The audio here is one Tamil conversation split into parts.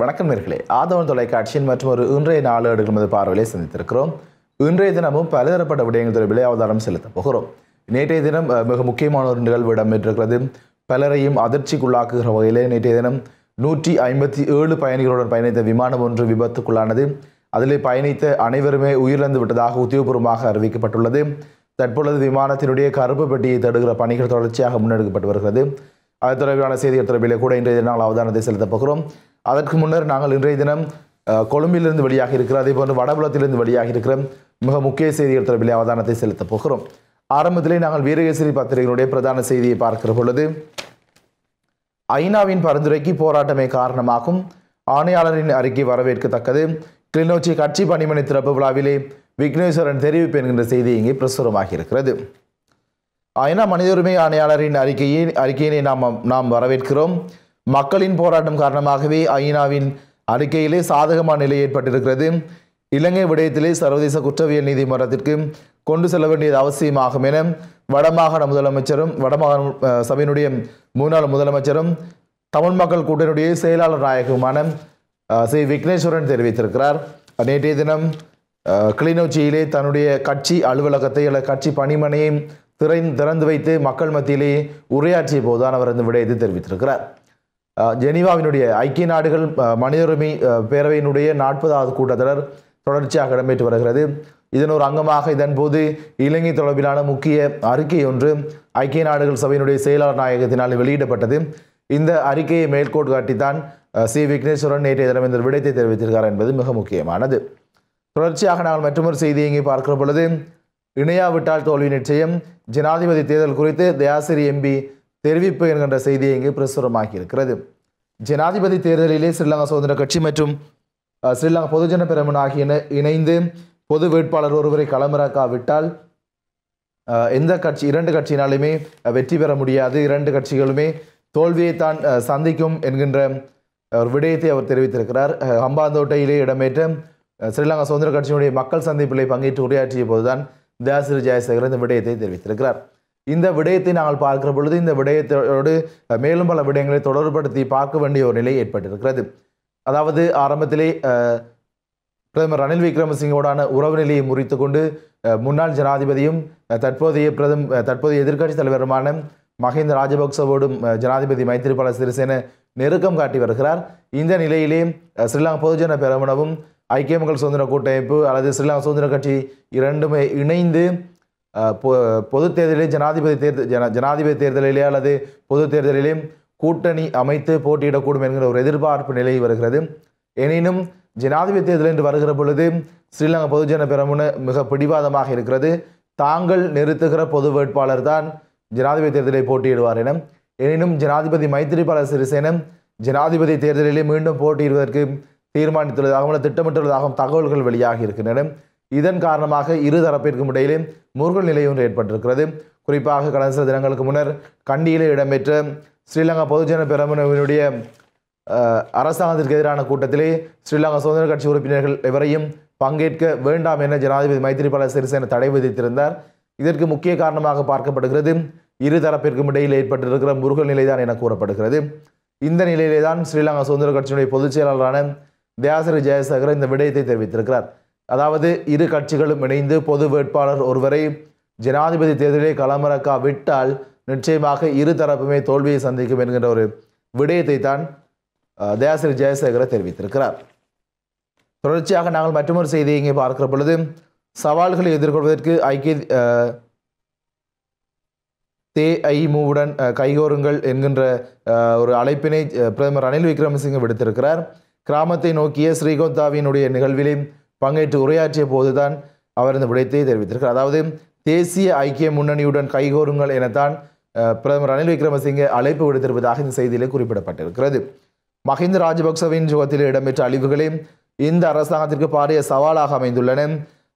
வணக்கம் நேர்களே. ஆதவன் தொலைக்காட்சியின் மற்றும் ஒரு இன்றைய நாளேடுகள் மது பார்வையிலே சந்தித்திருக்கிறோம். இன்றைய தினமும் பலதரப்பட்ட விடயங்கள் தொடர்பிலே அவதானம் செலுத்தப் போகிறோம். நேற்றைய தினம் மிக முக்கியமான ஒரு நிகழ்வு இடம்பெற்றிருக்கிறது. பலரையும் அதிர்ச்சிக்குள்ளாக்குகிற வகையிலே நேற்றைய தினம் நூற்றி ஐம்பத்தி ஏழு பயணிகளுடன் பயணித்த விமானம் ஒன்று விபத்துக்குள்ளானது. அதிலே பயணித்த அனைவருமே உயிரிழந்து விட்டதாக உத்தியோகபூர்வமாக அறிவிக்கப்பட்டுள்ளது. தற்பொழுது விமானத்தினுடைய கருப்பு பெட்டியை தடுகிற பணிகள் தொடர்ச்சியாக முன்னெடுக்கப்பட்டு வருகிறது. அது தொடர்பான செய்திகள் தொடர்பிலே கூட இன்றைய தினம் நாங்கள் அவதானத்தை செலுத்தப் போகிறோம். அதற்கு முன்னர் நாங்கள் இன்றைய தினம் கொழும்பிலிருந்து வெளியாக இருக்கிற அதே போன்று வடபுலத்திலிருந்து வெளியாக இருக்கிற மிக முக்கிய செய்திகள் தொடர்பிலே அவதானத்தை செலுத்தப் போகிறோம். ஆரம்பத்திலே நாங்கள் வீரகேசரி பத்திரிகையினுடைய பிரதான செய்தியை பார்க்கிற பொழுது ஐநாவின் பரிந்துரைக்கு போராட்டமே காரணமாகும். ஆணையாளரின் அறிக்கை வரவேற்கத்தக்கது. கிளிநொச்சி கட்சி பணிமனை திறப்பு விழாவிலே விக்னேஸ்வரன் தெரிவிப்பு என்கின்ற செய்தி இங்கே பிரசுரமாகி இருக்கிறது. ஐநா மனித உரிமை ஆணையாளரின் அறிக்கையை அறிக்கையினை நாம் நாம் வரவேற்கிறோம். மக்களின் போராட்டம் காரணமாகவே ஐநாவின் அறிக்கையிலே சாதகமான நிலை ஏற்பட்டிருக்கிறது. இலங்கை விடயத்திலே சர்வதேச குற்றவியல் நீதிமன்றத்திற்கு கொண்டு செல்ல வேண்டியது அவசியமாகும் என வடமாகாண முதலமைச்சரும் வடமாகாண சபையினுடைய முன்னாள் முதலமைச்சரும் தமிழ் மக்கள் கூட்டணியுடைய செயலாளர் நாயகமான ஸ்ரீ விக்னேஸ்வரன் தெரிவித்திருக்கிறார். நேற்றைய தினம் கிளிநொச்சியிலே தன்னுடைய கட்சி அலுவலகத்தை அல்லது கட்சி பணிமனையை திரை திறந்து வைத்து மக்கள் மத்தியிலே உரையாற்றிய போதுதான் அவர் இந்த விடயத்தை தெரிவித்திருக்கிறார். ஜெனீவாவினுடைய ஐக்கிய நாடுகள் மனித உரிமை பேரவையினுடைய நாற்பதாவது கூட்டத்தொடர் தொடர்ச்சியாக இடம்பெற்று வருகிறது. இதன் ஒரு அங்கமாக இதன்போது இலங்கை தொடர்பிலான முக்கிய அறிக்கை ஒன்று ஐக்கிய நாடுகள் சபையினுடைய செயலாளர் நாயகத்தினால் வெளியிடப்பட்டது. இந்த அறிக்கையை மேற்கோள் காட்டித்தான் சி. விக்னேஸ்வரன் நேற்றைய தினம் இந்த விடயத்தை தெரிவித்திருக்கிறார் என்பது மிக முக்கியமானது. தொடர்ச்சியாக நாங்கள் மற்றொரு செய்தியை இங்கே பார்க்கிற பொழுது இணையாவிட்டால் தோல்வி நிச்சயம். ஜனாதிபதி தேர்தல் குறித்து தயாசிரி எம்பி தெரிவிப்பு என்கின்ற செய்தியை இங்கு பிரசுரமாகி இருக்கிறது ஜனாதிபதி தேர்தலிலே ஸ்ரீலங்கா சுதந்திர கட்சி மற்றும் ஸ்ரீலங்கா பொதுஜன பெருமன் ஆகியன இணைந்து பொது வேட்பாளர் ஒருவரை களமிறக்காவிட்டால் எந்த கட்சி இரண்டு கட்சியினாலுமே வெற்றி பெற முடியாது. இரண்டு கட்சிகளுமே தோல்வியைத்தான் தான் சந்திக்கும் என்கின்ற ஒரு விடயத்தை அவர் தெரிவித்திருக்கிறார். அஹ், ஹம்பாந்தோட்டையிலே இடம்பெற்ற ஸ்ரீலங்கா சுதந்திர கட்சியினுடைய மக்கள் சந்திப்பிலே பங்கேற்று உரையாற்றிய போதுதான் தயாசிரி ஜெயசேகர் இந்த விடயத்தை தெரிவித்திருக்கிறார். இந்த விடயத்தை நாங்கள் பார்க்கிற பொழுது இந்த விடயத்தோடு மேலும் பல விடயங்களை தொடர்படுத்தி பார்க்க வேண்டிய ஒரு நிலை ஏற்பட்டிருக்கிறது. அதாவது ஆரம்பத்திலே பிரதமர் ரணில் விக்ரமசிங்கோடான உறவு நிலையை முறித்து கொண்டு முன்னாள் ஜனாதிபதியும் தற்போதைய பிரதம் தற்போதைய எதிர்க்கட்சி தலைவருமான மஹிந்த ராஜபக்சவோடும் ஜனாதிபதி மைத்திரிபால சிறிசேன நெருக்கம் காட்டி வருகிறார். இந்த நிலையிலே ஸ்ரீலங்கா பொதுஜன பெரமுனவும் ஐக்கிய மக்கள் சுதந்திர கூட்டமைப்பு அல்லது ஸ்ரீலங்கா சுதந்திர கட்சி இரண்டுமே இணைந்து பொது பொ- பொதுத் தேர்தலிலே ஜனாதிபதி தேர்தல் ஜன ஜனாதிபதி தேர்தலிலே அல்லது பொது தேர்தலிலே கூட்டணி அமைத்து போட்டியிடக்கூடும் என்கிற ஒரு எதிர்பார்ப்பு நிலை வருகிறது. எனினும் ஜனாதிபதி தேர்தல் என்று வருகிற பொழுது ஸ்ரீலங்கா பொதுஜன பெரமுன மிக பிடிவாதமாக இருக்கிறது. தாங்கள் நிறுத்துகிற பொது வேட்பாளர் தான் ஜனாதிபதி தேர்தலை போட்டியிடுவார் என. எனினும் ஜனாதிபதி மைத்திரிபால சிறிசேனம் ஜனாதிபதி தேர்தலிலே மீண்டும் போட்டியிடுவதற்கு தீர்மானித்துள்ளதாகவும் திட்டமிட்டுள்ளதாகவும் தகவல்கள் வெளியாகி இருக்கின்றன. இதன் காரணமாக இரு தரப்பிற்கும் இடையிலே முருகல் நிலை ஒன்று ஏற்பட்டிருக்கிறது. குறிப்பாக கடந்த சில தினங்களுக்கு முன்னர் கண்டியிலே இடம்பெற்ற ஸ்ரீலங்கா பொதுஜன பெரமுனவினுடைய அரசாங்கத்திற்கு எதிரான கூட்டத்திலே ஸ்ரீலங்கா சுதந்திர கட்சி உறுப்பினர்கள் எவரையும் பங்கேற்க வேண்டாம் என ஜனாதிபதி மைத்திரிபால சிறிசேன தடை விதித்திருந்தார். இதற்கு முக்கிய காரணமாக பார்க்கப்படுகிறது இரு தரப்பிற்கும் இடையில் ஏற்பட்டிருக்கிற முருகல் நிலைதான் என கூறப்படுகிறது. இந்த நிலையிலே தான் ஸ்ரீலங்கா சுதந்திர கட்சியினுடைய பொதுச் செயலாளரான தியாசரி ஜெயசேகர் இந்த விடயத்தை தெரிவித்திருக்கிறார். அதாவது இரு கட்சிகளும் இணைந்து பொது வேட்பாளர் ஒருவரை ஜனாதிபதி தேர்தலிலே களமிறக்கா விட்டால் நிச்சயமாக இரு தரப்புமே தோல்வியை சந்திக்கும் என்கின்ற ஒரு விடயத்தை தான் அஹ், தயாசிரி ஜெயசேகர தெரிவித்திருக்கிறார். தொடர்ச்சியாக நாங்கள் மற்றொரு செய்தியை இங்கே பார்க்கிற பொழுது சவால்களை எதிர்கொள்வதற்கு ஐக்கிய தேஐமுவுடன் கைகோருங்கள் என்கின்ற ஒரு அழைப்பினை பிரதமர் ரணில் விக்ரமசிங்க விடுத்திருக்கிறார். கிராமத்தை நோக்கிய ஸ்ரீகோத்தாவினுடைய நிகழ்விலே பங்கேற்று உரையாற்றிய போதுதான் அவர் இந்த விடயத்தை தெரிவித்திருக்கிறார். அதாவது தேசிய ஐக்கிய முன்னணியுடன் கைகோருங்கள் எனத்தான் பிரதமர் ரணில் விக்ரமசிங்கே அழைப்பு விடுத்திருப்பதாக இந்த செய்தியிலே குறிப்பிடப்பட்டிருக்கிறது. மஹிந்த ராஜபக்சவின் சுகத்தில் இடம்பெற்ற அழிவுகளே இந்த அரசாங்கத்திற்கு பாரிய சவாலாக அமைந்துள்ளன.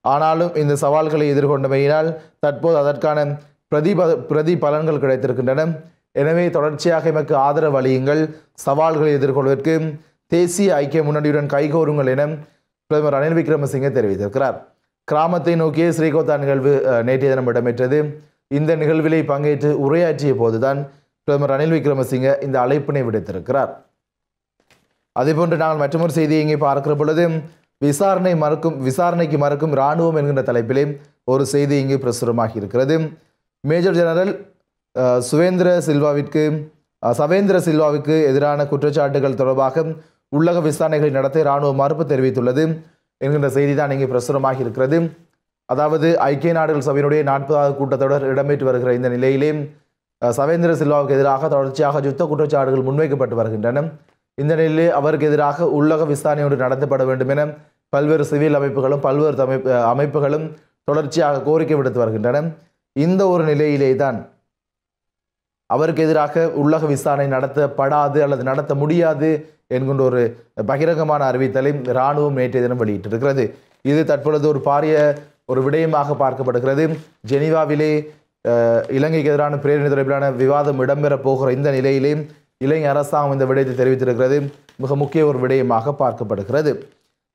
ஆனாலும் இந்த சவால்களை எதிர்கொண்டமையினால் தற்போது அதற்கான பிரதிப பிரதிபலன்கள் கிடைத்திருக்கின்றன. எனவே தொடர்ச்சியாக எமக்கு ஆதரவு அளியுங்கள். சவால்களை எதிர்கொள்வதற்கு தேசிய ஐக்கிய முன்னணியுடன் கைகோருங்கள் என பிரதமர் ரணில் விக்ரமசிங்கே தெரிவித்திருக்கிறார். கிராமத்தை நோக்கிய ஸ்ரீகோத்தா நிகழ்வு அஹ், நேற்றைய தினம் இடம்பெற்றது. இந்த நிகழ்விலே பங்கேற்று உரையாற்றிய போதுதான் பிரதமர் ரணில் விக்ரமசிங்க இந்த அழைப்பினை விடுத்திருக்கிறார். அதேபோன்று நாங்கள் மற்றொரு செய்தியை இங்கே பார்க்கிற பொழுது விசாரணை மறுக்கும் விசாரணைக்கு மறுக்கும் இராணுவம் என்கின்ற தலைப்பிலே ஒரு செய்தி இங்கு பிரசுரமாகி இருக்கிறது. மேஜர் ஜெனரல் சுவேந்திர சில்வாவிற்கு சவேந்திர சில்வாவுக்கு எதிரான குற்றச்சாட்டுகள் தொடர்பாக உள்ளக விசாரணைகளை நடத்த இராணுவ மறுப்பு தெரிவித்துள்ளது என்கின்ற செய்தி தான் இங்கே பிரசுரமாகி இருக்கிறது. அதாவது ஐக்கிய நாடுகள் சபையினுடைய நாற்பதாவது கூட்டத்தொடர் இடம்பெற்று வருகிற இந்த நிலையிலே சவேந்திர சில்வாவுக்கு எதிராக தொடர்ச்சியாக யுத்த குற்றச்சாட்டுகள் முன்வைக்கப்பட்டு வருகின்றன. இந்த நிலையிலே அவருக்கு எதிராக உள்ளக விசாரணை ஒன்று நடத்தப்பட வேண்டும் என பல்வேறு சிவில் அமைப்புகளும் பல்வேறு அமைப்பு அமைப்புகளும் தொடர்ச்சியாக கோரிக்கை விடுத்து வருகின்றன. இந்த ஒரு நிலையிலே தான் அவருக்கு எதிராக உள்ளக விசாரணை நடத்தப்படாது அல்லது நடத்த முடியாது என்கின்ற ஒரு பகிரங்கமான அறிவித்தலை இராணுவம் நேற்றைய தினம் வெளியிட்டிருக்கிறது. இது தற்பொழுது ஒரு பாரிய ஒரு விடயமாக பார்க்கப்படுகிறது. ஜெனீவாவிலே இலங்கைக்கு எதிரான பிரேரணை தொடர்பிலான விவாதம் இடம்பெறப் போகிற இந்த நிலையிலே இலங்கை அரசாங்கம் இந்த விடயத்தை தெரிவித்திருக்கிறது. மிக முக்கிய ஒரு விடயமாக பார்க்கப்படுகிறது.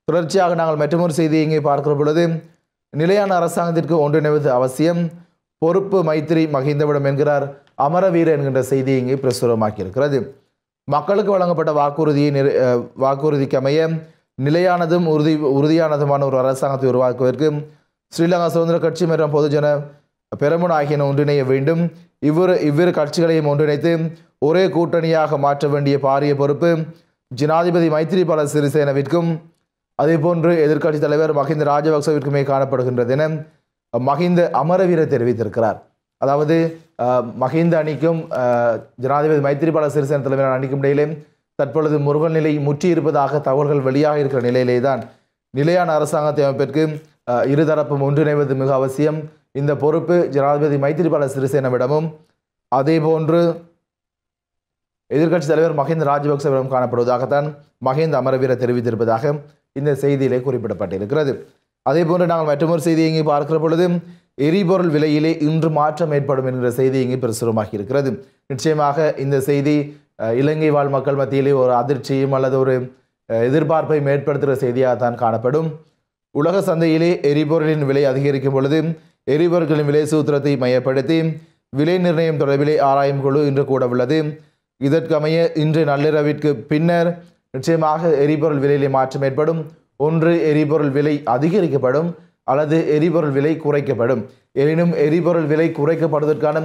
தொடர்ச்சியாக நாங்கள் மற்றொரு செய்தியை இங்கே பார்க்கிற பொழுது நிலையான அரசாங்கத்திற்கு ஒன்றிணைவது அவசியம். பொறுப்பு மைத்திரி மகிந்தவிடம் என்கிறார். அமரவீர என்கின்ற செய்தியை இங்கே பிரசுரமாக்கியிருக்கிறது. மக்களுக்கு வழங்கப்பட்ட வாக்குறுதியை நிறை வாக்குறுதிக்கமைய வாக்குறுதிக்கு அமைய நிலையானதும் உறுதி உறுதியானதுமான ஒரு அரசாங்கத்தை உருவாக்குவதற்கு ஸ்ரீலங்கா சுதந்திர கட்சி மற்றும் பொதுஜன பெரமுன் ஆகியன ஒன்றிணைய வேண்டும். இவ்விரு இவ்விரு கட்சிகளையும் ஒன்றிணைத்து ஒரே கூட்டணியாக மாற்ற வேண்டிய பாரிய பொறுப்பு ஜனாதிபதி மைத்திரிபால சிறிசேனவிற்கும் அதேபோன்று எதிர்க்கட்சித் தலைவர் மஹிந்த ராஜபக்சவிற்குமே காணப்படுகின்றது என மஹிந்த அமரவீர தெரிவித்திருக்கிறார். அதாவது மஹிந்த அணிக்கும் ஜனாதிபதி மைத்திரிபால சிறிசேன தலைவரான அணிக்கும் இடையிலே தற்பொழுது முருகன் நிலை முற்றி இருப்பதாக தகவல்கள் வெளியாக இருக்கிற நிலையிலே தான் நிலையான அரசாங்கத்தை அமைப்பிற்கு இருதரப்பும் ஒன்றிணைவது மிக அவசியம். இந்த பொறுப்பு ஜனாதிபதி மைத்திரிபால சிறிசேனவிடமும் அதேபோன்று எதிர்க்கட்சி தலைவர் மஹிந்த ராஜபக்சவிடம் காணப்படுவதாகத்தான் மஹிந்த அமரவீர தெரிவித்திருப்பதாக இந்த செய்தியிலே குறிப்பிடப்பட்டிருக்கிறது. அதேபோன்று நாங்கள் மற்றொரு செய்தியை இங்கே பார்க்கிற பொழுது எரிபொருள் விலையிலே இன்று மாற்றம் ஏற்படும் என்கிற செய்தி இங்கே பிரசுரமாகி இருக்கிறது. நிச்சயமாக இந்த செய்தி இலங்கை வாழ் மக்கள் மத்தியிலே ஒரு அதிர்ச்சியும் அல்லது ஒரு எதிர்பார்ப்பையும் ஏற்படுத்துகிற செய்தியாக தான் காணப்படும். உலக சந்தையிலே எரிபொருளின் விலை அதிகரிக்கும் பொழுது எரிபொருட்களின் விலை சூத்திரத்தை மையப்படுத்தி விலை நிர்ணயம் தொடர்பிலே ஆராயும் குழு இன்று கூட உள்ளது. இதற்கமைய இன்று நள்ளிரவிற்கு பின்னர் நிச்சயமாக எரிபொருள் விலையிலே மாற்றம் ஏற்படும். ஒன்று எரிபொருள் விலை அதிகரிக்கப்படும். அல்லது எரிபொருள் விலை குறைக்கப்படும். எனினும் எரிபொருள் விலை குறைக்கப்படுவதற்கான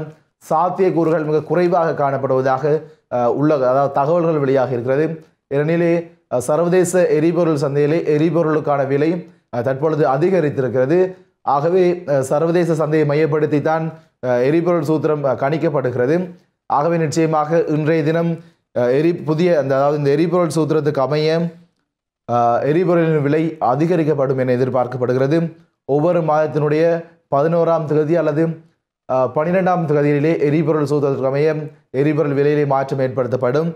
சாத்தியக்கூறுகள் மிக குறைவாக காணப்படுவதாக உள்ள அதாவது தகவல்கள் வெளியாக இருக்கிறது. ஏனெனிலே சர்வதேச எரிபொருள் சந்தையிலே எரிபொருளுக்கான விலை தற்பொழுது அதிகரித்திருக்கிறது. ஆகவே சர்வதேச சந்தையை மையப்படுத்தி தான் எரிபொருள் சூத்திரம் கணிக்கப்படுகிறது. ஆகவே நிச்சயமாக இன்றைய தினம் எரி புதிய அந்த அதாவது இந்த எரிபொருள் சூத்திரத்துக்கு அமைய எரிபொருளின் விலை அதிகரிக்கப்படும் என எதிர்பார்க்கப்படுகிறது. ஒவ்வொரு மாதத்தினுடைய பதினோராம் தேதி அல்லது பன்னிரெண்டாம் தேதியிலே எரிபொருள் சூத்திரத்திற்கு அமைய எரிபொருள் விலையிலே மாற்றம் ஏற்படுத்தப்படும்.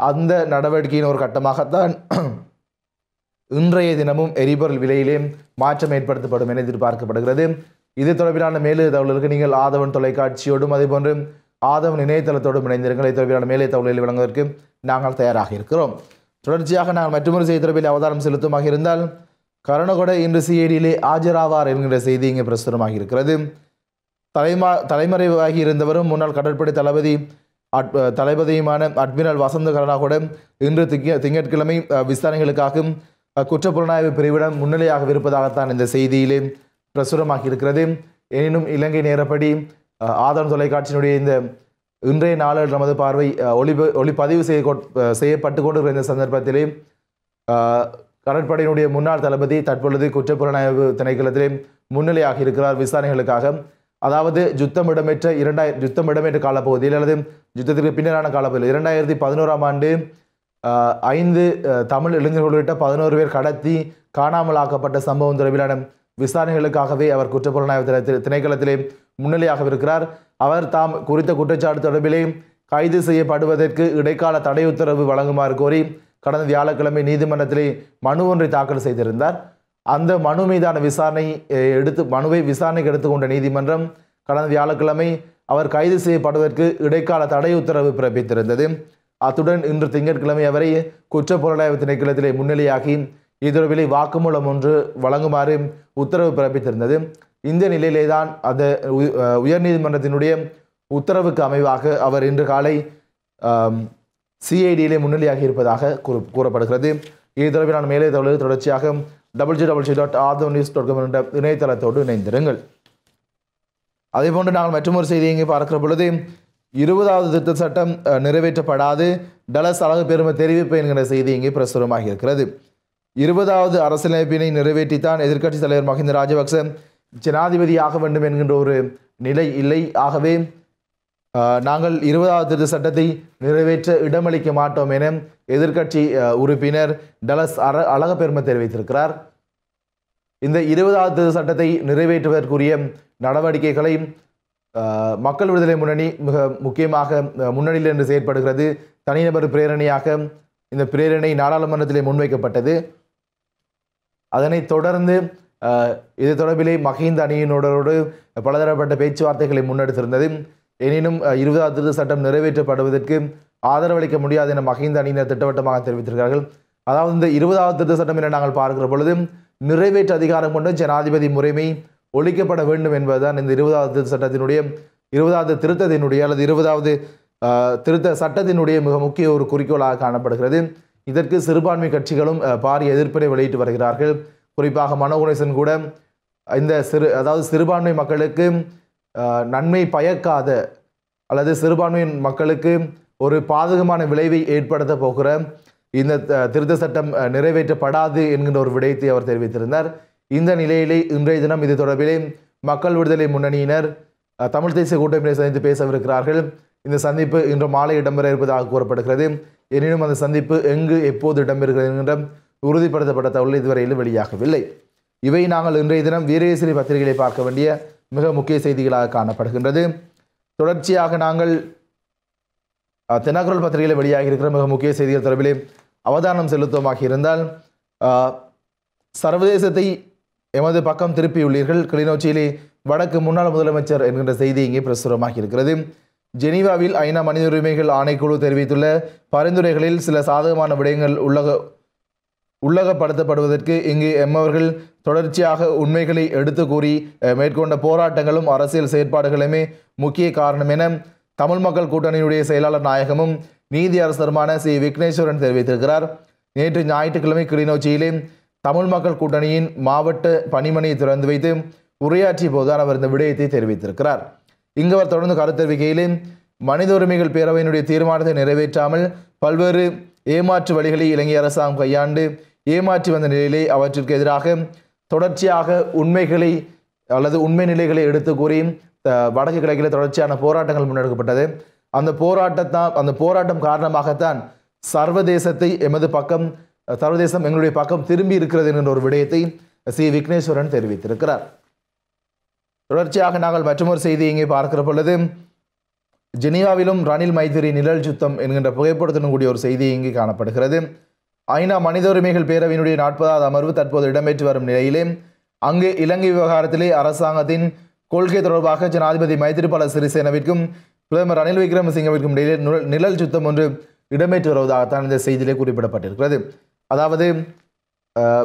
அந்த நடவடிக்கையின் ஒரு கட்டமாகத்தான் இன்றைய தினமும் எரிபொருள் விலையிலே மாற்றம் ஏற்படுத்தப்படும் என எதிர்பார்க்கப்படுகிறது. இது தொடர்பிலான மேலு தகவல்களுக்கு நீங்கள் ஆதவன் தொலைக்காட்சியோடும் அதேபோன்று ஆதவன் இணையதளத்தோடும் இணைந்திருங்கள். இது தொடர்பிலான மேலே தகவல்களை வழங்குவதற்கு நாங்கள் தயாராக இருக்கிறோம். தொடர்ச்சியாக நாங்கள் மற்றொரு செய்தி தொடர்பில் அவதானம் செலுத்துமாக இருந்தால் கருணகொட இன்று சிஐடியிலே ஆஜராவார் என்கிற செய்தி இங்கே பிரசுரமாக இருக்கிறது தலைமா தலைமறைவாகி இருந்தவரும் முன்னாள் கடற்படை தளபதி அட் தளபதியுமான அட்மிரல் வசந்த கருணாகூட இன்று திங்க திங்கட்கிழமை அஹ், விசாரணைகளுக்காக குற்றப்புலனாய்வு பிரிவிடம் முன்னிலையாக இருப்பதாகத்தான் இந்த செய்தியிலே பிரசுரமாகி இருக்கிறது எனினும் இலங்கை நேரப்படி ஆதாரம் தொலைக்காட்சியினுடைய இந்த இன்றைய நாளில் நமது பார்வை ஒளிப ஒளிப்பதிவு செய்ய செய்யப்பட்டு கொண்டிருக்கிற இந்த சந்தர்ப்பத்திலே கடற்படையினுடைய முன்னாள் தளபதி தற்பொழுது குற்றப்புலனாய்வு திணைக்களத்திலே முன்னிலையாக இருக்கிறார் விசாரணைகளுக்காக. அதாவது யுத்தம் இடம்பெற்ற இரண்டாயிரம் யுத்தம் இடம்பெற்ற காலப்பகுதியில் அல்லது யுத்தத்திற்கு பின்னரான காலப்பகுதியில் இரண்டாயிரத்தி பதினோராம் ஆண்டு ஐந்து தமிழ் இளைஞர்கள் உள்ளிட்ட பதினோரு பேர் கடத்தி காணாமல் ஆக்கப்பட்ட சம்பவம் தொடர்பிலான விசாரணைகளுக்காகவே அவர் குற்றப்புலனாய்வு திணைக்கள- திணைக்களத்திலே முன்னிலையாக இருக்கிறார். அவர் தாம் குறித்த குற்றச்சாட்டு தொடர்பிலே கைது செய்யப்படுவதற்கு இடைக்கால தடை உத்தரவு வழங்குமாறு கோரி கடந்த வியாழக்கிழமை நீதிமன்றத்திலே மனு ஒன்றை தாக்கல் செய்திருந்தார். அந்த மனு மீதான விசாரணை எடுத்து மனுவை விசாரணைக்கு எடுத்துக்கொண்ட நீதிமன்றம் கடந்த வியாழக்கிழமை அவர் கைது செய்யப்படுவதற்கு இடைக்கால தடை உத்தரவு பிறப்பித்திருந்தது. அத்துடன் இன்று திங்கட்கிழமை அவரை குற்றப்புலனாய்வு திணைக்களத்திலே முன்னிலையாகி இது வாக்குமூலம் ஒன்று வழங்குமாறு உத்தரவு பிறப்பித்திருந்தது. இந்த நிலையிலே தான் அந்த உயர்நீதிமன்றத்தினுடைய உத்தரவுக்கு அமைவாக அவர் இன்று காலை சிஐடியிலே முன்னிலையாகி இருப்பதாக கூறு கூறப்படுகிறது. இது தொடர்பிலான மேலே தகவல்கள் தொடர்ச்சியாக double G double G dot ஆதோ news dot com என்ற இணையதளத்தோடு இணைந்திருங்கள். அதேபோன்று நாங்கள் மற்றொரு செய்தியை இங்கே பார்க்கிற பொழுது இருபதாவது திருத்த சட்டம் நிறைவேற்றப்படாது. டலஸ் அழகு பெருமை தெரிவிப்பு என்கிற செய்தி இங்கே பிரசுரமாக இருக்கிறது. இருபதாவது அரசியலமைப்பினை நிறைவேற்றித்தான் எதிர்க்கட்சி தலைவர் மஹிந்த ராஜபக்ச ஜனாதிபதியாக வேண்டும் என்கின்ற ஒரு நிலை இல்லை. ஆகவே நாங்கள் இருபதாவது திருத்த சட்டத்தை நிறைவேற்ற இடமளிக்க மாட்டோம் என எதிர்க்கட்சி உறுப்பினர் டலஸ் அர அழக தெரிவித்திருக்கிறார். இந்த இருபதாவது திருத்த சட்டத்தை நிறைவேற்றுவதற்குரிய நடவடிக்கைகளை மக்கள் விடுதலை முன்னணி மிக முக்கியமாக முன்னணியில் என்று செயற்படுகிறது. தனிநபர் பிரேரணையாக இந்த பிரேரணை நாடாளுமன்றத்திலே முன்வைக்கப்பட்டது. அதனைத் தொடர்ந்து இது தொடர்பிலே மஹிந்த அணியினரோடு பலதரப்பட்ட பேச்சுவார்த்தைகளை முன்னெடுத்திருந்தது. எனினும் இருபதாவது திருத்த சட்டம் நிறைவேற்றப்படுவதற்கு ஆதரவளிக்க முடியாது என மஹிந்த அணியினர் திட்டவட்டமாக தெரிவித்திருக்கிறார்கள். அதாவது இந்த இருபதாவது திருத்த சட்டம் என நாங்கள் பார்க்கிற பொழுது நிறைவேற்று அதிகாரம் கொண்டு ஜனாதிபதி முறைமை ஒழிக்கப்பட வேண்டும் என்பதுதான் இந்த இருபதாவது திருத்த சட்டத்தினுடைய இருபதாவது திருத்தத்தினுடைய அல்லது இருபதாவது திருத்த சட்டத்தினுடைய மிக முக்கிய ஒரு குறிக்கோளாக காணப்படுகிறது. இதற்கு சிறுபான்மை கட்சிகளும் பாரிய எதிர்ப்பினை வெளியிட்டு வருகிறார்கள். குறிப்பாக மனோகுணேசன் கூட இந்த சிறு அதாவது சிறுபான்மை மக்களுக்கு நன்மை பயக்காத அல்லது சிறுபான்மையின் மக்களுக்கு ஒரு பாதகமான விளைவை ஏற்படுத்த போகிற இந்த திருத்த சட்டம் நிறைவேற்றப்படாது என்கின்ற ஒரு விடயத்தை அவர் தெரிவித்திருந்தார். இந்த நிலையிலே இன்றைய தினம் இது தொடர்பிலே மக்கள் விடுதலை முன்னணியினர் தமிழ் தேசிய கூட்டமைப்பை சந்தித்து பேசவிருக்கிறார்கள். இந்த சந்திப்பு இன்று மாலை இடம்பெற இருப்பதாக கூறப்படுகிறது. எனினும் அந்த சந்திப்பு எங்கு எப்போது இடம்பெறுகிறது என்கின்ற உறுதிப்படுத்தப்பட்ட தகவல் இதுவரையிலும் வெளியாகவில்லை. இவை நாங்கள் இன்றைய தினம் வீரேஸ்வரி பத்திரிகைகளை பார்க்க வேண்டிய மிக முக்கிய செய்திகளாக காணப்படுகின்றது. தொடர்ச்சியாக நாங்கள் அஹ், தினக்குரல் பத்திரிகையில் வெளியாகி இருக்கிற மிக முக்கிய செய்திகள் தொடர்பிலே அவதானம் செலுத்துவமாக இருந்தால் சர்வதேசத்தை எமது பக்கம் திருப்பியுள்ளீர்கள். கிளிநொச்சியிலே வடக்கு முன்னாள் முதலமைச்சர் என்கின்ற செய்தி இங்கே பிரசுரமாக இருக்கிறது. ஜெனீவாவில் ஐநா மனித உரிமைகள் ஆணைக்குழு தெரிவித்துள்ள பரிந்துரைகளில் சில சாதகமான விடயங்கள் உள்ளக உள்ளகப்படுத்தப்படுவதற்கு இங்கு எம்மவர்கள் தொடர்ச்சியாக உண்மைகளை எடுத்து கூறி மேற்கொண்ட போராட்டங்களும் அரசியல் செயற்பாடுகளுமே முக்கிய காரணம் என தமிழ் மக்கள் கூட்டணியுடைய செயலாளர் நாயகமும் நீதி அரசருமான சி. விக்னேஸ்வரன் தெரிவித்திருக்கிறார். நேற்று ஞாயிற்றுக்கிழமை கிளிநொச்சியிலே தமிழ் மக்கள் கூட்டணியின் மாவட்ட பணிமனையை திறந்து வைத்து உரையாற்றிய போதுதான் அவர் இந்த விடயத்தை தெரிவித்திருக்கிறார். இங்கு அவர் தொடர்ந்து கருத்தெரிவிக்கையிலே மனித உரிமைகள் பேரவையினுடைய தீர்மானத்தை நிறைவேற்றாமல் பல்வேறு ஏமாற்று வழிகளை இலங்கை அரசாங்கம் கையாண்டு ஏமாற்றி வந்த நிலையிலே அவற்றிற்கு எதிராக தொடர்ச்சியாக உண்மைகளை அல்லது உண்மை நிலைகளை எடுத்து கூறி வடக்கு கிழக்கில் தொடர்ச்சியான போராட்டங்கள் முன்னெடுக்கப்பட்டது. அந்த போராட்டத்தான் அந்த போராட்டம் காரணமாகத்தான் சர்வதேசத்தை எமது பக்கம் சர்வதேசம் எங்களுடைய பக்கம் திரும்பி இருக்கிறது என்கின்ற ஒரு விடயத்தை சி. விக்னேஸ்வரன் தெரிவித்திருக்கிறார். தொடர்ச்சியாக நாங்கள் மற்றொரு செய்தி இங்கே பார்க்கிற பொழுது ஜெனீவாவிலும் ரணில் மைத்திரி நிழல் சுத்தம் என்கின்ற புகைப்படத்துடன் கூடிய ஒரு செய்தி இங்கே காணப்படுகிறது. ஐநா மனித உரிமைகள் பேரவையினுடைய நாற்பதாவது அமர்வு தற்போது இடம்பெற்று வரும் நிலையிலே அங்கு இலங்கை விவகாரத்திலே அரசாங்கத்தின் கொள்கை தொடர்பாக ஜனாதிபதி மைத்திரிபால சிறிசேனவிற்கும் பிரதமர் ரணில் விக்ரமசிங்கவிற்கும் இடையிலே நிழல் சுத்தம் ஒன்று இடம்பெற்று வருவதாகத்தான் இந்த செய்தியிலே குறிப்பிடப்பட்டிருக்கிறது. அதாவது ஜெனிவா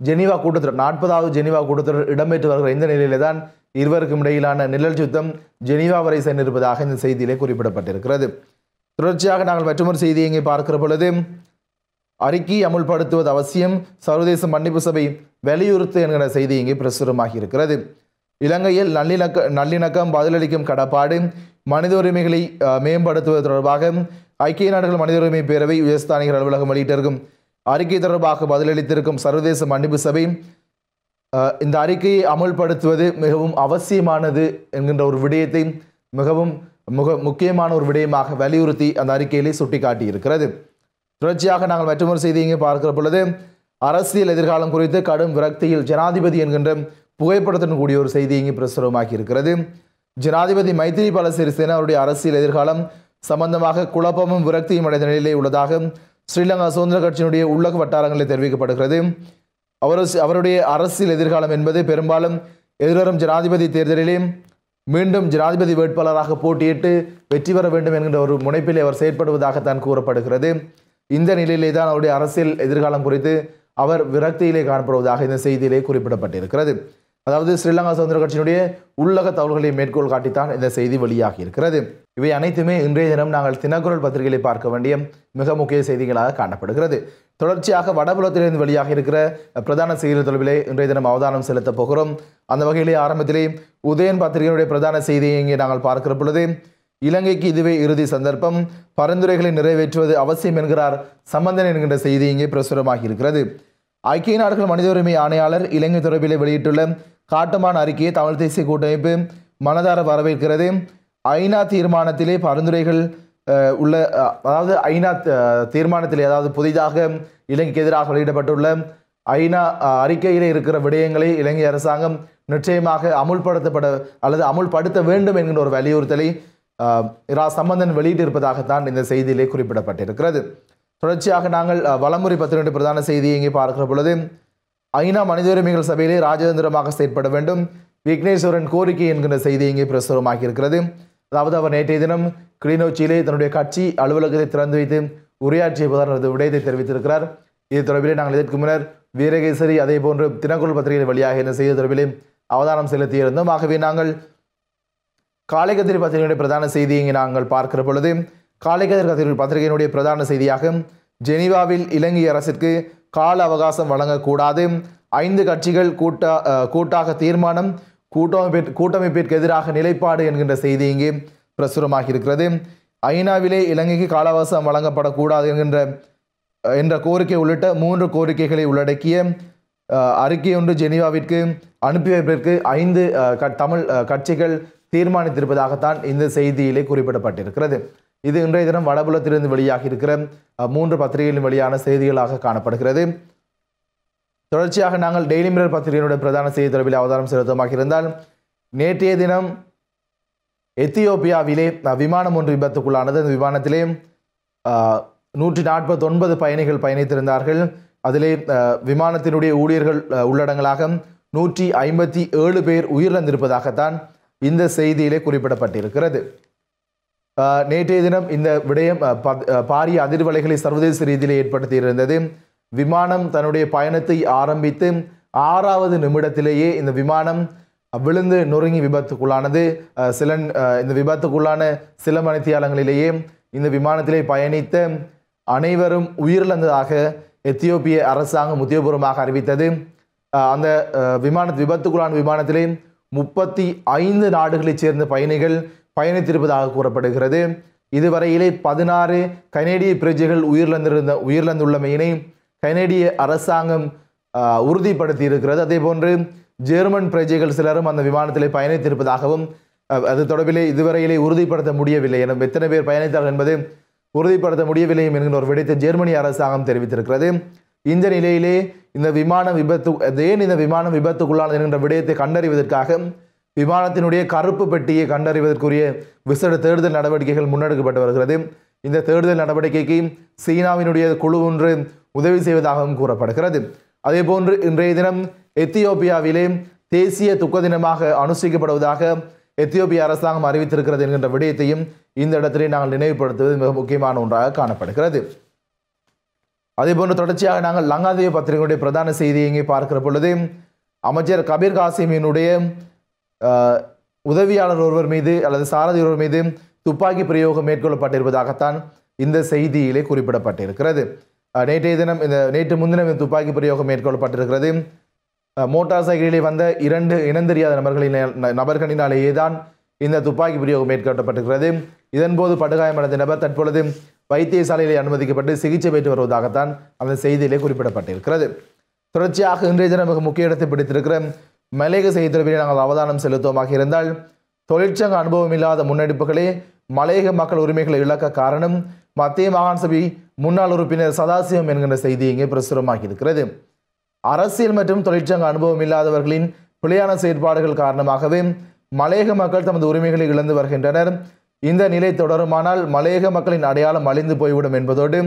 ஜெனீவா கூட்டத்தொடர் நாற்பதாவது ஜெனீவா கூட்டத்தொடர் இடம்பெற்று வருகிற இந்த நிலையிலே தான் இருவருக்கும் இடையிலான நிழல் சுத்தம் ஜெனீவா வரை சென்றிருப்பதாக இந்த செய்தியிலே குறிப்பிடப்பட்டிருக்கிறது. தொடர்ச்சியாக நாங்கள் மற்றொரு செய்தியை இங்கே பார்க்கிற பொழுது அறிக்கை அமுல்படுத்துவது அவசியம். சர்வதேச மன்னிப்பு சபை வலியுறுத்து என்கிற செய்தி இங்கே பிரசுரமாகி இருக்கிறது. இலங்கையில் நல்லிணக்க நல்லிணக்கம் பதிலளிக்கும் கடப்பாடு மனித உரிமைகளை மேம்படுத்துவது தொடர்பாக ஐக்கிய நாடுகள் மனித உரிமை பேரவை உயர்ஸ்தானிகர் அலுவலகம் வெளியிட்டிருக்கும் அறிக்கை தொடர்பாக பதிலளித்திருக்கும் சர்வதேச மன்னிப்பு சபை இந்த அறிக்கையை அமுல்படுத்துவது மிகவும் அவசியமானது என்கின்ற ஒரு விடயத்தை மிகவும் மிக முக்கியமான ஒரு விடயமாக வலியுறுத்தி அந்த அறிக்கையிலே சுட்டிக்காட்டி இருக்கிறது தொடர்ச்சியாக நாங்கள் மற்றொரு செய்தியை இங்கே பார்க்கிற பொழுது அரசியல் எதிர்காலம் குறித்து கடும் விரக்தியில் ஜனாதிபதி என்கின்ற புகைப்படத்துடன் கூடிய ஒரு செய்தி இங்கு பிரசுரமாகி இருக்கிறது ஜனாதிபதி மைத்திரிபால சிறிசேன அவருடைய அரசியல் எதிர்காலம் சம்பந்தமாக குழப்பமும் விரக்தியும் அடைந்த நிலையிலே உள்ளதாக ஸ்ரீலங்கா சுதந்திர கட்சியினுடைய உள்ளக வட்டாரங்களில் தெரிவிக்கப்படுகிறது. அவர் அவருடைய அரசியல் எதிர்காலம் என்பது பெரும்பாலும் எதிர்வரும் ஜனாதிபதி தேர்தலிலே மீண்டும் ஜனாதிபதி வேட்பாளராக போட்டியிட்டு வெற்றி பெற வேண்டும் என்கின்ற ஒரு முனைப்பில் அவர் செயற்படுவதாக தான் கூறப்படுகிறது. இந்த நிலையிலே தான் அவருடைய அரசியல் எதிர்காலம் குறித்து அவர் விரக்தியிலே காணப்படுவதாக இந்த செய்தியிலே குறிப்பிடப்பட்டிருக்கிறது. அதாவது ஸ்ரீலங்கா சுதந்திர கட்சியினுடைய உள்ளக தகவல்களை மேற்கோள் காட்டித்தான் இந்த செய்தி வெளியாகி இருக்கிறது. இவை அனைத்துமே இன்றைய தினம் நாங்கள் தினக்குரல் பத்திரிகைகளை பார்க்க வேண்டிய மிக முக்கிய செய்திகளாக காணப்படுகிறது. தொடர்ச்சியாக வடபுலத்திலிருந்து வெளியாக இருக்கிற பிரதான செய்திகள் தொடர்பிலே இன்றைய தினம் அவதானம் செலுத்தப் போகிறோம். அந்த வகையிலே ஆரம்பத்திலே உதயன் பத்திரிகையினுடைய பிரதான செய்தியை இங்கே நாங்கள் பார்க்கிற பொழுது இலங்கைக்கு இதுவே இறுதி சந்தர்ப்பம். பரிந்துரைகளை நிறைவேற்றுவது அவசியம் என்கிறார் சம்பந்தன் என்கின்ற செய்தி இங்கே பிரசுரமாகி இருக்கிறது. ஐக்கிய நாடுகள் மனித உரிமை ஆணையாளர் இலங்கை தொடர்பில் வெளியிட்டுள்ள காட்டமான அறிக்கையை தமிழ் தேசிய கூட்டமைப்பு மனதார வரவேற்கிறது. ஐநா தீர்மானத்திலே பரிந்துரைகள் உள்ள அதாவது ஐநா தீர்மானத்தில் தீர்மானத்திலே அதாவது புதிதாக இலங்கைக்கு எதிராக வெளியிடப்பட்டுள்ள ஐநா அறிக்கையில் அறிக்கையிலே இருக்கிற விடயங்களை இலங்கை அரசாங்கம் நிச்சயமாக அமுல்படுத்தப்பட அல்லது அமுல்படுத்த வேண்டும் என்கின்ற ஒரு வலியுறுத்தலை இரா சம்பந்தன் வெளியிட்டிருப்பதாகத்தான் இந்த செய்தியிலே குறிப்பிடப்பட்டிருக்கிறது. தொடர்ச்சியாக நாங்கள் அஹ், வலமுறை பத்திரிகை பிரதான செய்தியை இங்கே பார்க்கிற பொழுது ஐநா மனித உரிமைகள் சபையிலே ராஜதந்திரமாக செயற்பட வேண்டும். விக்னேஸ்வரன் கோரிக்கை என்கிற செய்தி இங்கே பிரசுரமாகி இருக்கிறது. அதாவது அவர் நேற்றைய தினம் கிளிநொச்சியிலே தன்னுடைய கட்சி அலுவலகத்தை திறந்து வைத்து உரையாற்றிய போது விடயத்தை தெரிவித்திருக்கிறார். இது தொடர்பிலே நாங்கள் இதற்கு முன்னர் வீரகேசரி அதே போன்று தினக்குள் பத்திரிகை வழியாக இந்த செய்தி தொடர்பிலே அவதானம் செலுத்தியிருந்தோம். ஆகவே நாங்கள் காலைகத்திரி பத்திரிகையுடைய பிரதான செய்தியை இங்கே நாங்கள் பார்க்கிற பொழுது காலைக்கதிர் கதிர் பத்திரிகையினுடைய பிரதான செய்தியாக ஜெனீவாவில் இலங்கை அரசிற்கு கால அவகாசம் வழங்கக்கூடாது. ஐந்து கட்சிகள் கூட்டா கூட்டாக தீர்மானம் கூட்டமைப்பிற்கு கூட்டமைப்பிற்கு எதிராக நிலைப்பாடு என்கின்ற செய்தி இங்கே பிரசுரமாகியிருக்கிறது. ஐநாவிலே இலங்கைக்கு கால அவகாசம் வழங்கப்படக்கூடாது என்கின்ற என்ற கோரிக்கை உள்ளிட்ட மூன்று கோரிக்கைகளை உள்ளடக்கிய அறிக்கை ஒன்று ஜெனீவாவிற்கு அனுப்பி வைப்பதற்கு ஐந்து தமிழ் கட்சிகள் தீர்மானித்திருப்பதாகத்தான் இந்த செய்தியிலே குறிப்பிடப்பட்டிருக்கிறது. இது இன்றைய தினம் வடபுலத்திலிருந்து வெளியாகி இருக்கிற மூன்று பத்திரிகைகளின் வெளியான செய்திகளாக காணப்படுகிறது. தொடர்ச்சியாக நாங்கள் டெய்லி மிரர் பத்திரிகையினுடைய பிரதான செய்தி தொடர்பில் அவதாரம் செலுத்தமாக இருந்தால் நேற்றைய தினம் எத்தியோப்பியாவிலே விமானம் ஒன்று விபத்துக்குள்ளானது. அந்த விமானத்திலே நூற்றி நாற்பத்தொன்பது பயணிகள் பயணித்திருந்தார்கள். அதிலே விமானத்தினுடைய ஊழியர்கள் உள்ளடங்களாக நூற்றி ஐம்பத்தி ஏழு பேர் உயிரிழந்திருப்பதாகத்தான் இந்த செய்தியிலே குறிப்பிடப்பட்டிருக்கிறது. நேற்றைய தினம் இந்த விடயம் பத்- பாரிய அதிர்வலைகளை சர்வதேச ரீதியில் ஏற்படுத்தியிருந்தது. விமானம் தன்னுடைய பயணத்தை ஆரம்பித்து ஆறாவது நிமிடத்திலேயே இந்த விமானம் விழுந்து நொறுங்கி விபத்துக்குள்ளானது. சில இந்த விபத்துக்குள்ளான சில மணித்தியாலங்களிலேயே இந்த விமானத்திலே பயணித்த அனைவரும் உயிரிழந்ததாக எத்தியோப்பிய அரசாங்கம் உத்தியோகபூர்வமாக அறிவித்தது. அந்த விமான விபத்துக்குள்ளான விமானத்திலே முப்பத்தி ஐந்து நாடுகளைச் சேர்ந்த பயணிகள் பயணித்திருப்பதாக கூறப்படுகிறது. இதுவரையிலே பதினாறு கனேடிய பிரஜைகள் உயிரிழந்திருந்த உயிரிழந்துள்ளமையினை கனேடிய அரசாங்கம் உறுதிப்படுத்தி இருக்கிறது அதே போன்று ஜெர்மன் பிரஜைகள் சிலரும் அந்த விமானத்திலே பயணித்திருப்பதாகவும் அது தொடர்பிலே இதுவரையிலே உறுதிப்படுத்த முடியவில்லை என எத்தனை பேர் பயணித்தார்கள் என்பது உறுதிப்படுத்த முடியவில்லை என்கிற ஒரு விடத்தை ஜெர்மனி அரசாங்கம் தெரிவித்திருக்கிறது. இந்த நிலையிலே இந்த விமான விபத்து ஏன் இந்த விமானம் விபத்துக்குள்ளானது என்கின்ற விடயத்தை கண்டறிவதற்காக விமானத்தினுடைய கருப்பு பெட்டியை கண்டறிவதற்குரிய விசேட தேடுதல் நடவடிக்கைகள் முன்னெடுக்கப்பட்டு வருகிறது. இந்த தேடுதல் நடவடிக்கைக்கு சீனாவினுடைய குழு ஒன்று உதவி செய்வதாகவும் கூறப்படுகிறது. அதேபோன்று இன்றைய தினம் எத்தியோப்பியாவிலே தேசிய துக்க தினமாக அனுஷ்டிக்கப்படுவதாக எத்தியோப்பிய அரசாங்கம் அறிவித்திருக்கிறது என்கின்ற விடயத்தையும் இந்த இடத்திலே நாங்கள் நினைவுபடுத்துவது மிக முக்கியமான ஒன்றாக காணப்படுகிறது. அதேபோன்று தொடர்ச்சியாக நாங்கள் லங்காதேவி பத்திரிகையுடைய பிரதான செய்தியை இங்கே பார்க்கிற பொழுது அமைச்சர் கபீர் காசிமினுடைய உதவியாளர் ஒருவர் மீது அல்லது சாரதி ஒருவர் மீது துப்பாக்கி பிரயோகம் மேற்கொள்ளப்பட்டிருப்பதாகத்தான் இந்த செய்தியிலே குறிப்பிடப்பட்டிருக்கிறது. நேற்றைய தினம் இந்த நேற்று முன்தினம் இந்த துப்பாக்கி பிரயோகம் மேற்கொள்ளப்பட்டிருக்கிறது. மோட்டார் சைக்கிளிலே வந்த இரண்டு இனந்தெரியாத நபர்களின் நபர்களினாலேயே தான் இந்த துப்பாக்கி பிரயோகம் மேற்கொள்ளப்பட்டிருக்கிறது. இதன்போது படுகாயமடைந்த நபர் தற்பொழுது வைத்தியசாலையிலே அனுமதிக்கப்பட்டு சிகிச்சை பெற்று வருவதாகத்தான் அந்த செய்தியிலே குறிப்பிடப்பட்டிருக்கிறது. தொடர்ச்சியாக இன்றைய தினம் மிக முக்கிய இடத்தை பிடித்திருக்கிற மலையக செய்தி நாங்கள் அவதானம் செலுத்துவோமாக இருந்தால் தொழிற்சங்க அனுபவம் இல்லாத முன்னெடுப்புகளே மலையக மக்கள் உரிமைகளை இழக்க காரணம் மத்திய மாகாண சபை முன்னாள் உறுப்பினர் சதாசிவம் என்கின்ற செய்தி இங்கே பிரசுரமாகி இருக்கிறது. அரசியல் மற்றும் தொழிற்சங்க அனுபவம் இல்லாதவர்களின் பிழையான செயற்பாடுகள் காரணமாகவே மலையக மக்கள் தமது உரிமைகளை இழந்து வருகின்றனர். இந்த நிலை தொடருமானால் மலையக மக்களின் அடையாளம் அழிந்து போய்விடும் என்பதோடு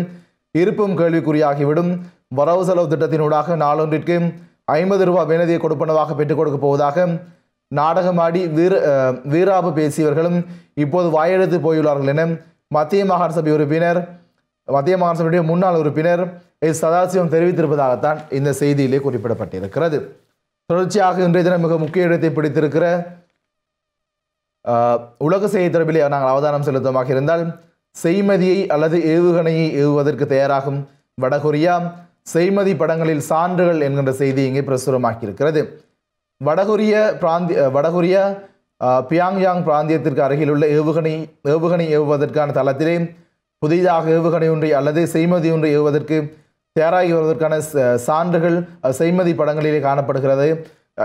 இருப்பும் கேள்விக்குறியாகிவிடும். வரவு செலவு திட்டத்தினூடாக நாளொன்றிற்கு ஐம்பது ரூபாய் வேனதியை கொடுப்பனவாக பெற்றுக் கொடுக்க போவதாக நாடகமாடி வீர வீராபு பேசியவர்களும் இப்போது வாயெழுத்து போயுள்ளார்கள் என மத்திய மாகாண சபை உறுப்பினர் மத்திய மாகாண சபையுடைய முன்னாள் உறுப்பினர் எஸ். சதாசிவம் தெரிவித்திருப்பதாகத்தான் இந்த செய்தியிலே குறிப்பிடப்பட்டிருக்கிறது. தொடர்ச்சியாக இன்றைய தினம் மிக முக்கிய இடத்தை பிடித்திருக்கிற உலக செய்தி தொடர்பிலே நாங்கள் அவதானம் செலுத்தமாக இருந்தால் செய்மதியை அல்லது ஏவுகணையை ஏவுவதற்கு தயாராகும் வடகொரியா செய்மதி படங்களில் சான்றுகள் என்கின்ற செய்தி இங்கே பிரசுரமாக்கியிருக்கிறது வடகொரிய பிராந்திய வடகொரிய பியாங்யாங் பிராந்தியத்திற்கு அருகில் உள்ள ஏவுகணை ஏவுகணை ஏவுவதற்கான தளத்திலே புதிதாக ஏவுகணை ஒன்றை அல்லது செய்மதி ஒன்றை ஏவுவதற்கு தயாராகி வருவதற்கான சான்றுகள் செய்மதி படங்களிலே காணப்படுகிறது.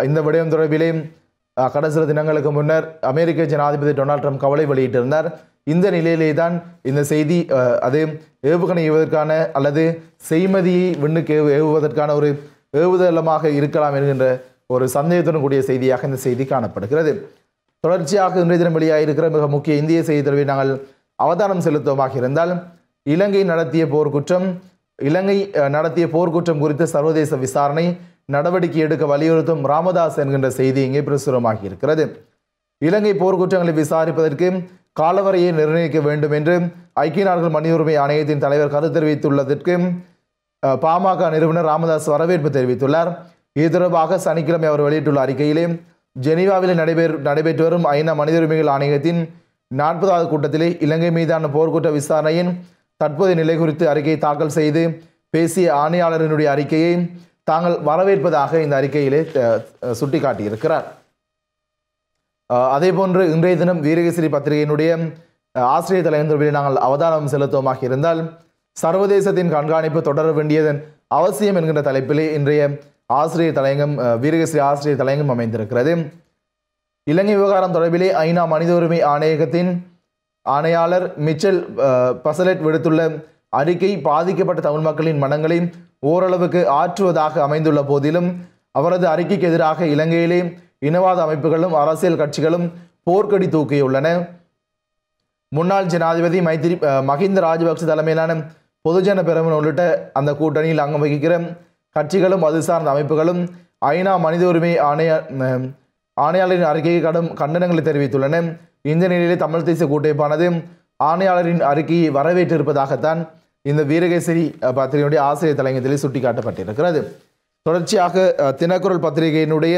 இந்த விடயம் தொடர்பிலே கடைசில தினங்களுக்கு முன்னர் அமெரிக்க ஜனாதிபதி டொனால்ட் ட்ரம்ப் கவலை வெளியிட்டிருந்தார். இந்த நிலையிலே தான் இந்த செய்தி அது ஏவுகணை ஏவுவதற்கான அல்லது செய்மதியை விண்ணுக்கு ஏவு ஏவுவதற்கான ஒரு ஏவுதளமாக இருக்கலாம் என்கின்ற ஒரு சந்தேகத்துடன் கூடிய செய்தியாக இந்த செய்தி காணப்படுகிறது. தொடர்ச்சியாக இன்றைய தினம் வெளியாகிருக்கிற மிக முக்கிய இந்திய செய்தி தொடர்பில் நாங்கள் அவதானம் செலுத்துவமாக இருந்தால் இலங்கை நடத்திய போர்க்குற்றம் இலங்கை நடத்திய போர்க்குற்றம் குறித்த சர்வதேச விசாரணை நடவடிக்கை எடுக்க வலியுறுத்தும் ராமதாஸ் என்கின்ற செய்தி இங்கே பிரசுரமாகி இருக்கிறது. இலங்கை போர்க்குற்றங்களை விசாரிப்பதற்கு காலவரையை நிர்ணயிக்க வேண்டும் என்று ஐக்கிய நாடுகள் மனித உரிமை ஆணையத்தின் தலைவர் கருத்து தெரிவித்துள்ளதற்கு பாமக நிறுவனர் ராமதாஸ் வரவேற்பு தெரிவித்துள்ளார். இது தொடர்பாக சனிக்கிழமை அவர் வெளியிட்டுள்ள அறிக்கையிலே ஜெனீவாவில் நடைபெற நடைபெற்று வரும் ஐநா மனித உரிமைகள் ஆணையத்தின் நாற்பதாவது கூட்டத்திலே இலங்கை மீதான போர்க்குற்ற விசாரணையின் தற்போதைய நிலை குறித்து அறிக்கையை தாக்கல் செய்து பேசிய ஆணையாளரினுடைய அறிக்கையை தாங்கள் வரவேற்பதாக இந்த அறிக்கையிலே சுட்டிக்காட்டியிருக்கிறார். அதே போன்று இன்றைய தினம் வீரகேசரி பத்திரிகையினுடைய ஆசிரியர் தலைவர் தொடர்பில் நாங்கள் அவதானம் செலுத்துவோமாக இருந்தால் சர்வதேசத்தின் கண்காணிப்பு தொடர வேண்டியதன் அவசியம் என்கின்ற தலைப்பிலே இன்றைய ஆசிரியர் தலையங்கம் அஹ், வீரகேசரி ஆசிரியர் தலையங்கம் அமைந்திருக்கிறது. இலங்கை விவகாரம் தொடர்பிலே ஐநா மனித உரிமை ஆணையகத்தின் ஆணையாளர் மிச்சல் அஹ், பசலெட் விடுத்துள்ள அறிக்கை பாதிக்கப்பட்ட தமிழ் மக்களின் மனங்களை ஓரளவுக்கு ஆற்றுவதாக அமைந்துள்ள போதிலும் அவரது அறிக்கைக்கு எதிராக இலங்கையிலே இனவாத அமைப்புகளும் அரசியல் கட்சிகளும் போர்க்கடி தூக்கியுள்ளன. முன்னாள் ஜனாதிபதி மைத்திரி மஹிந்த ராஜபக்ச தலைமையிலான பொதுஜன பெருமன் உள்ளிட்ட அந்த கூட்டணியில் அங்கம் வகிக்கிற கட்சிகளும் அது சார்ந்த அமைப்புகளும் ஐநா மனித உரிமை ஆணைய ஆணையாளரின் அறிக்கையை கடும் கண்டனங்களை தெரிவித்துள்ளன. இந்த நிலையிலே தமிழ் தேசிய கூட்டமைப்பானது ஆணையாளரின் அறிக்கையை வரவேற்றிருப்பதாகத்தான் இந்த வீரகேசரி பத்திரிகையுடைய பத்திரிகையினுடைய ஆசிரியர் தலைமையத்திலே சுட்டிக்காட்டப்பட்டிருக்கிறது. தொடர்ச்சியாக தினக்குரல் பத்திரிகையினுடைய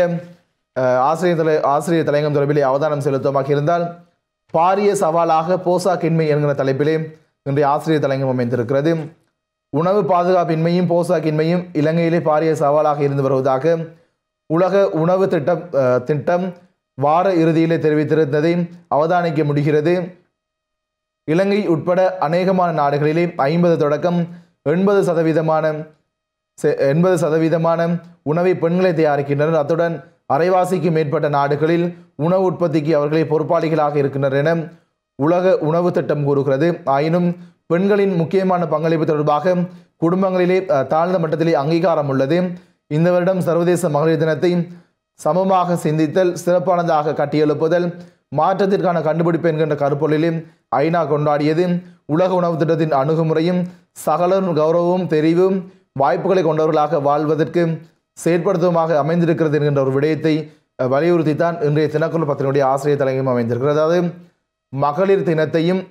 ஆசிரியர் தலை ஆசிரியர் தலையங்கம் தொடர்பிலே அவதானம் செலுத்துவமாக இருந்தால் பாரிய சவாலாக போசாக்கின்மை என்கிற தலைப்பிலே இன்றைய ஆசிரியர் தலையங்கம் அமைந்திருக்கிறது. உணவு பாதுகாப்பின்மையும் போசாக்கின்மையும் இலங்கையிலே பாரிய சவாலாக இருந்து வருவதாக உலக உணவு திட்டம் திட்டம் வார இறுதியிலே தெரிவித்திருந்ததை அவதானிக்க முடிகிறது. இலங்கை உட்பட அநேகமான நாடுகளிலே ஐம்பது தொடக்கம் எண்பது சதவீதமான செ- எண்பது சதவீதமான உணவை பெண்களை தயாரிக்கின்றனர். அத்துடன் அரைவாசிக்கு மேற்பட்ட நாடுகளில் உணவு உற்பத்திக்கு அவர்களே பொறுப்பாளிகளாக இருக்கின்றனர் என உலக உணவு திட்டம் கூறுகிறது. ஆயினும் பெண்களின் முக்கியமான பங்களிப்பு தொடர்பாக குடும்பங்களிலே தாழ்ந்த மட்டத்திலே அங்கீகாரம் உள்ளது. இந்த வருடம் சர்வதேச மகளிர் தினத்தை சமமாக சிந்தித்தல் சிறப்பானதாக கட்டியெழுப்புதல் மாற்றத்திற்கான கண்டுபிடிப்பு என்கின்ற கருப்பொருளிலே ஐநா கொண்டாடியது. உலக உணவு திட்டத்தின் அணுகுமுறையும் சகலரும் கௌரவமும் தெரிவும் வாய்ப்புகளை கொண்டவர்களாக வாழ்வதற்கு செயற்படுத்துவமாக அமைந்திருக்கிறது என்கின்ற ஒரு விடயத்தை வலியுறுத்தி தான் இன்றைய தினக்குழு பத்தினுடைய ஆசிரியர் தலைமையும் அமைந்திருக்கிறது. அதாவது மகளிர் தினத்தையும்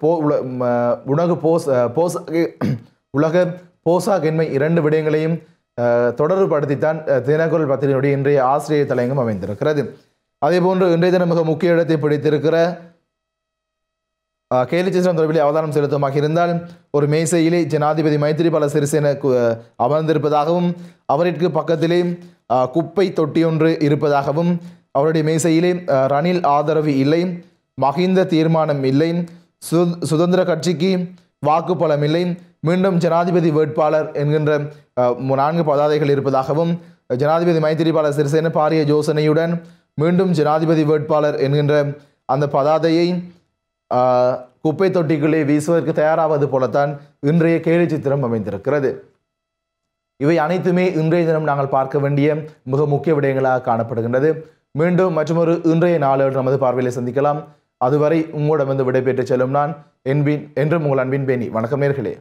போ உல- உணவு போஸ் அஹ், போஸ் உலக போசாக்கின்மை இரண்டு விடயங்களையும் தொடர்புபடுத்தித்தான் அஹ், தினக்குரல் பத்திரிகையுடைய இன்றைய ஆசிரியர் தலையங்கம் அமைந்திருக்கிறது. அதே போன்று இன்றைய தினம் மிக முக்கிய இடத்தை பிடித்திருக்கிற கேலி சித்திரம் தொடர்பில் அவதானம் செலுத்தமாக இருந்தால் ஒரு மேசையிலே ஜனாதிபதி மைத்திரிபால சிறிசேன கு- அமர்ந்திருப்பதாகவும் அவரிற்கு பக்கத்திலே குப்பை தொட்டியொன்று இருப்பதாகவும் அவருடைய மேசையிலே ரணில் ஆதரவு இல்லை மகிந்த தீர்மானம் இல்லை சு- சுதந்திர கட்சிக்கு வாக்குப்பலம் இல்லை மீண்டும் ஜனாதிபதி வேட்பாளர் என்கின்ற நான்கு பதாதைகள் இருப்பதாகவும் ஜனாதிபதி மைத்திரிபால சிறிசேன பாரிய யோசனையுடன் மீண்டும் ஜனாதிபதி வேட்பாளர் என்கின்ற அந்த பதாதையை குப்பை தொட்டிக்குள்ளே வீசுவதற்கு தயாராவது போலத்தான் இன்றைய கேலி சித்திரம் அமைந்திருக்கிறது. இவை அனைத்துமே இன்றைய தினம் நாங்கள் பார்க்க வேண்டிய மிக முக்கிய விடயங்களாக காணப்படுகின்றது. மீண்டும் மற்றொரு இன்றைய நாளோடு நமது பார்வையில் சந்திக்கலாம். அதுவரை உங்களிடமிருந்து விடைபெற்று செல்லும் நான் என்பின் என்றும் உங்கள் அன்பின் பேணி. வணக்கம் நேர்களே.